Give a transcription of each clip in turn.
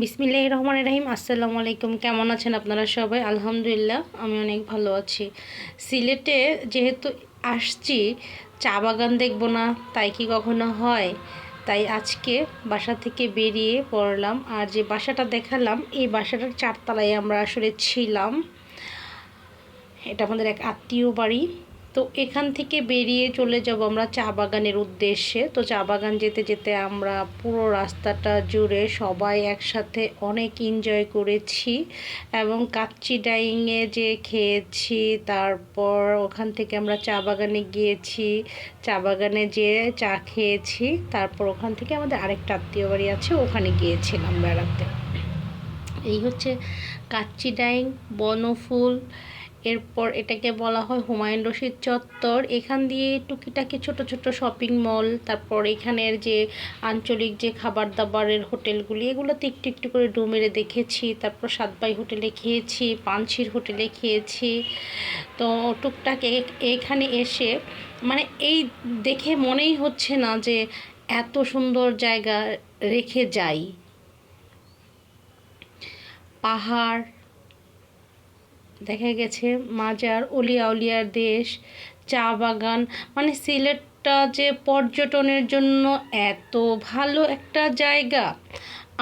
বিসমিল্লাহ রহমান রাহিম, আসসালামু আলাইকুম। কেমন আছেন আপনারা সবাই? আলহামদুলিল্লাহ, আমি অনেক ভালো আছি। সিলেটে যেহেতু আসছি, চা বাগান দেখব না, তাই কি কখনো হয়? তাই আজকে বাসা থেকে বেরিয়ে পড়লাম। আর যে বাসাটা দেখালাম, এই বাসাটার চারতলায় আমরা আসলে ছিলাম। এটা আমাদের এক আত্মীয় বাড়ি। তো এখান থেকে বেরিয়ে চলে যাব আমরা চা বাগানের উদ্দেশ্যে। তো চা বাগান যেতে যেতে আমরা পুরো রাস্তাটা জুড়ে সবাই একসাথে অনেক এনজয় করেছি এবং কাচ্চি ডাইংয়ে যে খেয়েছি, তারপর ওখান থেকে আমরা চা বাগানে গিয়েছি, চা বাগানে যেয়ে চা খেয়েছি, তারপর ওখান থেকে আমাদের আরেকটা আত্মীয় বাড়ি আছে, ওখানে গিয়েছিলাম বেড়াতে। এই হচ্ছে কাচ্চি ডাইং, বনফুল এরপর এটাকে বলা হয় হুমায়ুন রশিদ চত্বর। এখান দিয়ে টুকিটাকি ছোট ছোট শপিং মল তারপর এখানের যে আঞ্চলিক যে খাবার দাবারের হোটেলগুলি, এগুলোতে একটু একটু করে ডু মেরে দেখেছি, তারপর সাতবাই হোটেলে খেয়েছি পানছির হোটেলে খেয়েছি। তো টুকটাক এখানে এসে মানে এই দেখে মনেই হচ্ছে না যে এত সুন্দর জায়গা রেখে যাই। পাহাড় দেখা গেছে মাজার অলিয়া উলিয়ার দেশ, চা বাগান মানে সিলেটটা যে পর্যটনের জন্য এত ভালো একটা জায়গা।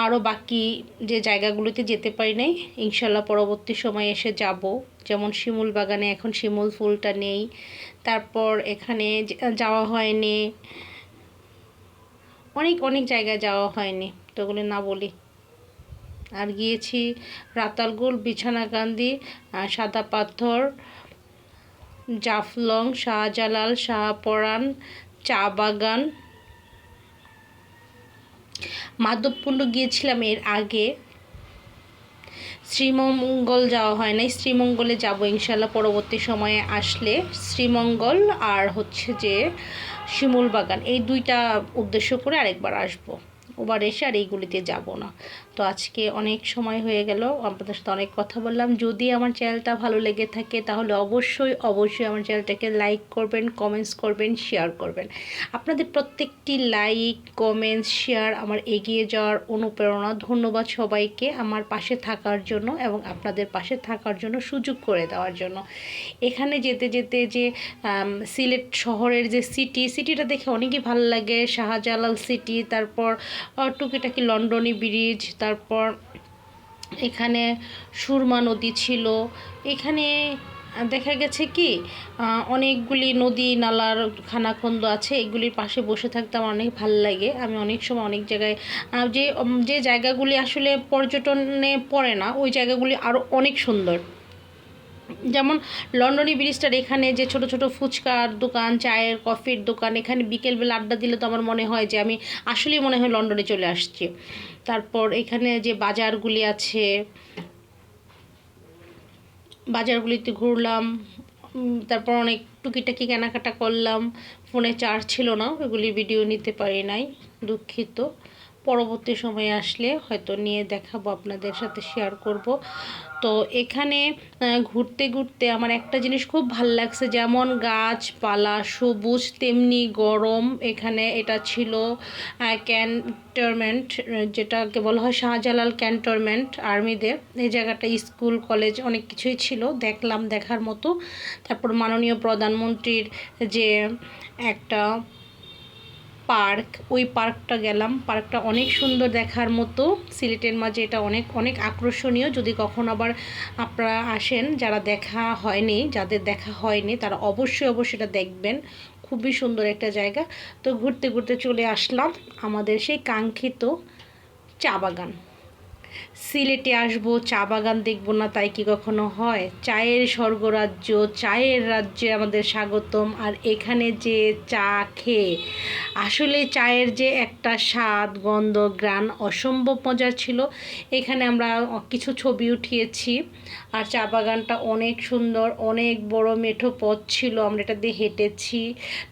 আরও বাকি যে জায়গাগুলোতে যেতে পারি নাই, ইনশাল্লাহ পরবর্তী সময় এসে যাব। যেমন শিমুল বাগানে এখন শিমুল ফুলটা নেই, তারপর এখানে যাওয়া হয়নি, অনেক অনেক জায়গায় যাওয়া হয়নি, তো ওগুলো না বলি। আর গিয়েছি রাতালগুল বিছানাকান্দি সাদা পাথর, জাফলং, শাহজালাল, শাহপরান চা বাগান মাধবকুণ্ড গিয়েছিলাম এর আগে। শ্রীমঙ্গল যাওয়া হয় নাই। শ্রীমঙ্গলে যাব ইনশাল্লাহ পরবর্তী সময়ে আসলে। শ্রীমঙ্গল আর হচ্ছে যে শিমুল বাগান এই দুইটা উদ্দেশ্য করে আরেকবার আসব। ওবার এসে আর এইগুলিতে যাব না। তো আজকে অনেক সময় হয়ে গেল। আপনাদের সাথে অনেক কথা বললাম। যদি আমার চ্যানেলটা ভালো লেগে থাকে, তাহলে অবশ্যই অবশ্যই আমার চ্যানেলটাকে লাইক করবেন কমেন্টস করবেন শেয়ার করবেন। আপনাদের প্রত্যেকটি লাইক কমেন্টস শেয়ার আমার এগিয়ে যাওয়ার অনুপ্রেরণা ধন্যবাদ সবাইকে আমার পাশে থাকার জন্য এবং আপনাদের পাশে থাকার জন্য, সুযোগ করে দেওয়ার জন্য। এখানে যেতে যেতে যে সিলেট শহরের যে সিটি সিটিটা দেখে অনেকই ভালো লাগে। শাহজালাল সিটি তারপর টুকিটাকি লন্ডনি ব্রিজ তারপর এখানে সুরমা নদী ছিল। এখানে দেখা গেছে কি অনেকগুলি নদী নালার খানাখন্দ আছে, এগুলির পাশে বসে থাকতে আমার অনেক ভালো লাগে। আমি অনেক সময় অনেক জায়গায় যে যে জায়গাগুলি আসলে পর্যটনে পড়ে না, ওই জায়গাগুলি আরও অনেক সুন্দর। যেমন লন্ডনী ব্রিজটার এখানে যে ছোট ছোট ফুচকার দোকান, চায়ের, কফির দোকান, এখানে বিকেলবেলা আড্ডা দিলে তো আমার মনে হয় যে আমি আসলেই মনে হয় লন্ডনে চলে আসছি। তারপর এখানে যে বাজারগুলি আছে, বাজারগুলিতে ঘুরলাম তারপর অনেক টুকিটাকি কেনাকাটা করলাম। ফোনে চার্জ ছিল না, ওগুলি ভিডিও নিতে পারি নাই, দুঃখিত। পরবর্তী সময়ে আসলে হয়তো নিয়ে দেখাবো, আপনাদের সাথে শেয়ার করব। তো এখানে ঘুরতে ঘুরতে আমার একটা জিনিস খুব ভালো লাগছে, যেমন গাছপালা সবুজ, তেমনি গরম। এখানে এটা ছিল ক্যান্টনমেন্ট যেটাকে বলা হয় শাহজালাল ক্যান্টনমেন্ট আর্মিদের এই জায়গাটা স্কুল কলেজ অনেক কিছুই ছিল, দেখলাম, দেখার মতো। তারপর মাননীয় প্রধানমন্ত্রীর যে একটা পার্ক, ওই পার্কটা গেলাম। পার্কটা অনেক সুন্দর দেখার মতো। সিলেটের মাঝে এটা অনেক অনেক আকর্ষণীয়। যদি কখন আবার আপনারা আসেন, যারা দেখা হয়নি, যাদের দেখা হয়নি, তারা অবশ্যই অবশ্যই এটা দেখবেন। খুবই সুন্দর একটা জায়গা। তো ঘুরতে ঘুরতে চলে আসলাম আমাদের সেই কাঙ্ক্ষিত চা বাগান। সিলেটে আসব, চা বাগান দেখব না তাই কি কখনো হয়? চায়ের স্বর্গরাজ্য, চায়ের রাজ্যে আমাদের স্বাগতম। আর এখানে যে চা খেয়ে, আসলে চায়ের যে একটা স্বাদ, গন্ধ গ্রান অসম্ভব মজার ছিল। এখানে আমরা কিছু ছবি উঠিয়েছি। আর চা বাগানটা অনেক সুন্দর, অনেক বড় মেঠো পথ ছিল, আমরা এটা দিয়ে হেঁটেছি।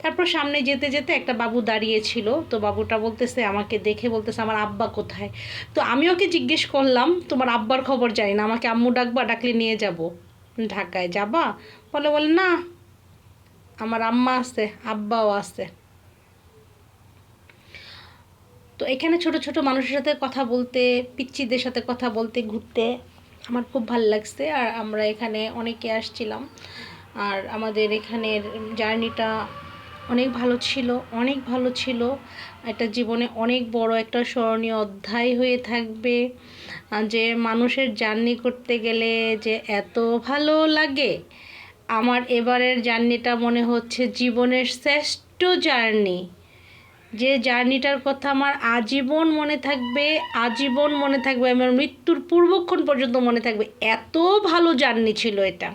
তারপর সামনে যেতে যেতে একটা বাবু দাঁড়িয়েছিল তো বাবুটা বলতেছে, আমাকে দেখে বলতেছে, আমার আব্বা কোথায়? তো আমি ওকে জিজ্ঞেস করলাম, তোমার আব্বার খবর জানি না, আমাকে আম্মু ডাকবা, ডাকলে নিয়ে যাব। ঢাকায় যাবা? বলে বলে, না, আমার আম্মা আছে, আব্বাও আছে। তো এখানে ছোট ছোট মানুষের সাথে কথা বলতে পিচ্চিদের সাথে কথা বলতে, ঘুরতে আমার খুব ভালো লাগছে। আর আমরা এখানে অনেকে আসছিলাম। আর আমাদের এখানের জার্নিটা অনেক ভালো ছিল, অনেক ভালো ছিল। এটা জীবনে অনেক বড় একটা স্মরণীয় অধ্যায় হয়ে থাকবে। যে মানুষের জার্নি করতে গেলে যে এত ভালো লাগে, আমার এবারের জার্নিটা মনে হচ্ছে জীবনের শ্রেষ্ঠ জার্নি। যে জার্নিটার কথা আমার আজীবন মনে থাকবে, আজীবন মনে থাকবে, আমার মৃত্যুর পূর্বক্ষণ পর্যন্ত মনে থাকবে। এত ভালো জার্নি ছিল এটা।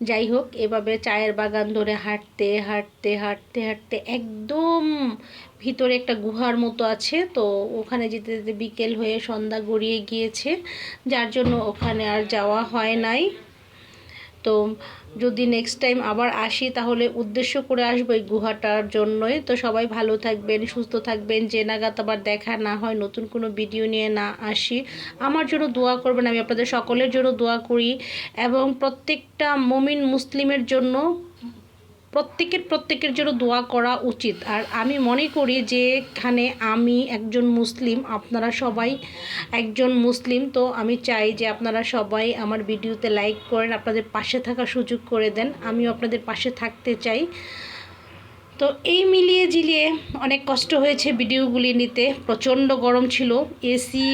যাই হোক, এভাবে চায়ের বাগান ধরে হাঁটতে হাঁটতে হাঁটতে হাঁটতে একদম ভিতরে একটা গুহার মতো আছে। তো ওখানে যেতে যেতে বিকেল হয়ে সন্ধ্যা গড়িয়ে গিয়েছে। যার জন্য ওখানে আর যাওয়া হয় নাই। তো যদি নেক্সট টাইম আবার আসি, তাহলে উদ্দেশ্য করে আসব এই গুহাটার জন্যই। তো সবাই ভালো থাকবেন, সুস্থ থাকবেন। যে নাগাদ আবার দেখা না হয়, নতুন কোনো ভিডিও নিয়ে না আসি। আমার জন্য দোয়া করবেন, আমি আপনাদের সকলের জন্য দোয়া করি। এবং প্রত্যেকটা মমিন মুসলিমের জন্য প্রত্যেকের প্রত্যেকের জন্য দোয়া করা উচিত। আর আমি মনে করি যে এখানে আমি একজন মুসলিম, আপনারা সবাই একজন মুসলিম, তো আমি চাই যে আপনারা সবাই আমার ভিডিওতে লাইক করেন, আপনাদের পাশে থাকার সুযোগ করে দেন, আমিও আপনাদের পাশে থাকতে চাই। তো এই মিলিয়ে ঝিলিয়ে অনেক কষ্ট হয়েছে ভিডিওগুলি নিতে, প্রচণ্ড গরম ছিল, এসি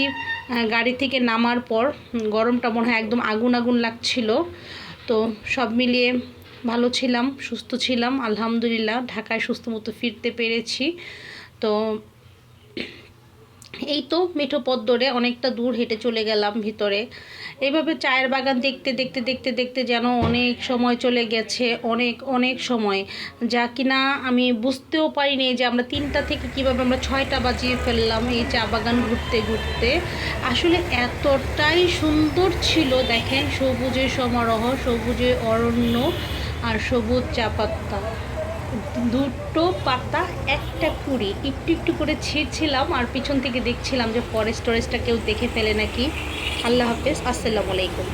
গাড়ি থেকে নামার পর গরমটা মনে হয় একদম আগুন আগুন লাগছিল। তো সব মিলিয়ে ভালো ছিলাম, সুস্থ ছিলাম, আলহামদুলিল্লাহ, ঢাকায় সুস্থ মতো ফিরতে পেরেছি। তো এই তো মেঠো পথ ধরে অনেকটা দূর হেঁটে চলে গেলাম ভিতরে। এইভাবে চায়ের বাগান দেখতে দেখতে দেখতে দেখতে যেন অনেক সময় চলে গেছে, অনেক অনেক সময়। যা কিনা আমি বুঝতেও পারিনি যে আমরা তিনটা থেকে কীভাবে আমরা ছয়টা বাজিয়ে ফেললাম এই চা বাগান ঘুরতে ঘুরতে। আসলে এতটাই সুন্দর ছিল, দেখেন, সবুজের সমারোহ সবুজে অরণ্য। আর সবুজ চা পাতা। দুটো পাতা, একটা কুড়ি একটু একটু করে ছিঁড়ছিলাম আর পিছন থেকে দেখছিলাম যে ফরেস্ট টরেস্টটা কেউ দেখে ফেলে নাকি। আল্লাহ হাফেজ, আসসালামু আলাইকুম।